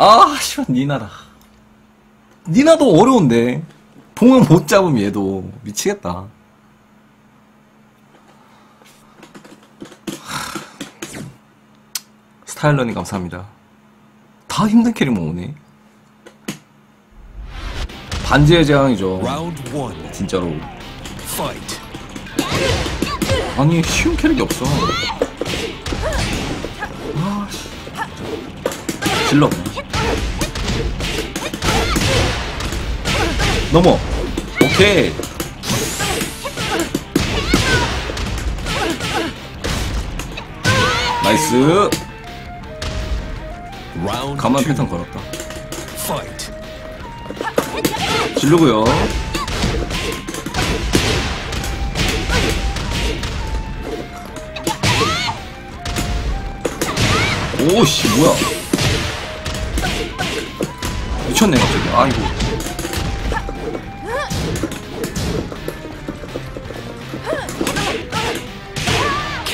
아, 씨발, 니나다. 니나도 어려운데. 봉은 못 잡으면 얘도 미치겠다. 스타일러님 감사합니다. 다 힘든 캐릭만 오네. 반지의 제왕이죠. 진짜로. 아니, 쉬운 캐릭이 없어. 아, 씨. 질러. 넘어. 오케이. 나이스. 가만. 패턴 걸었다. 질르고요. 오씨 뭐야? 미쳤네 갑자기. 아이고.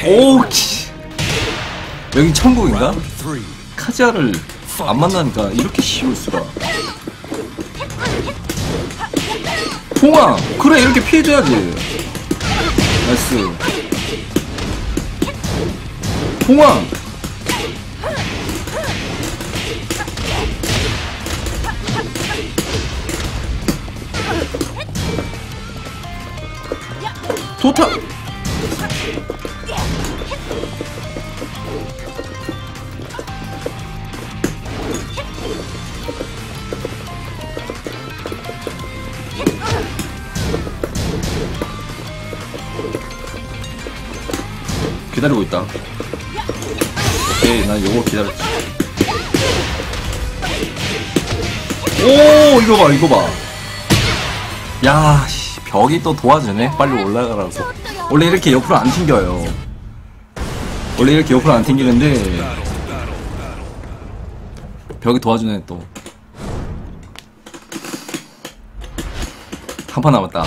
오씨. 여기 천국인가? 카지아를 안 만나니까 이렇게 쉬울 수가. 봉아, 그래 이렇게 피해줘야지. 나이스. 봉아. 좋다. 기다리고 있다. 오케이, 난 요거 기다렸지. 오, 이거 봐, 이거 봐. 야, 씨, 벽이 또 도와주네. 빨리 올라가라고. 원래 이렇게 옆으로 안 튕겨요. 원래 이렇게 옆으로 안 튕기는데, 벽이 도와주네, 또. 한 판 남았다.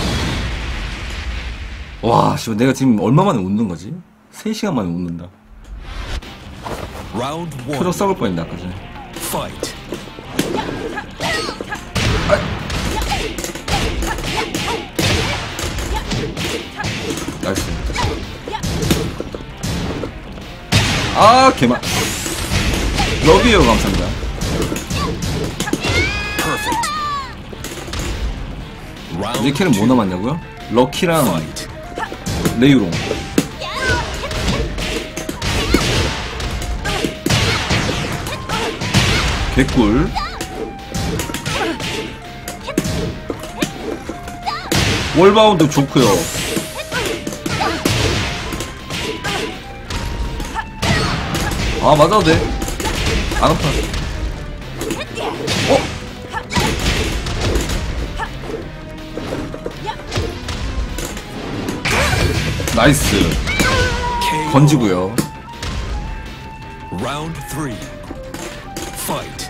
와, 씨, 내가 지금 얼마 만에 웃는 거지? 3시간 만에 웃는다. 표정 썩을 뻔했네, 아까 전에. Fight. 나이스. 아, 개만. 러비요, 감사합니다. 이제 캐는 뭐 남았냐고요? 럭키랑. 레이롱. 개꿀. 월바운드 좋고요. 아 맞아도 돼. 안 아파. 어? 나이스. 건지고요. Round three. Fight.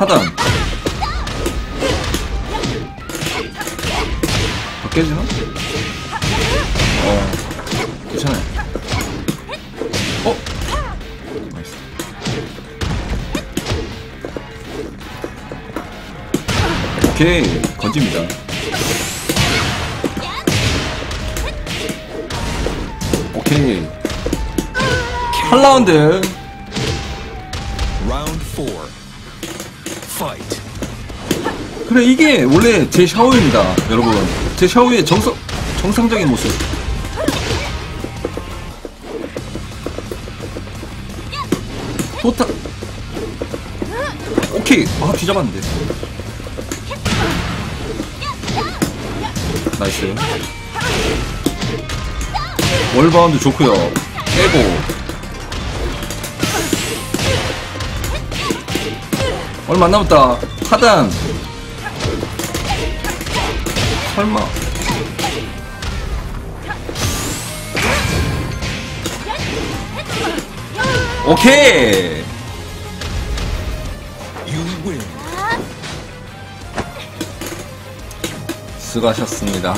하단. 더 깨지나? 어, 괜찮아요. 어? 나이스. 오케이, 건집니다. 오케이. 8라운드. Round four. Fight. 그래 이게 원래 제 샤오입니다 여러분. 제 샤오의 정성 정상적인 모습. 좋다 오케이. 아 뒤잡았는데. 나이스. 월바운드 좋고요. 깨고 얼마 안 남았다. 하단. 설마. 오케이. 수고하셨습니다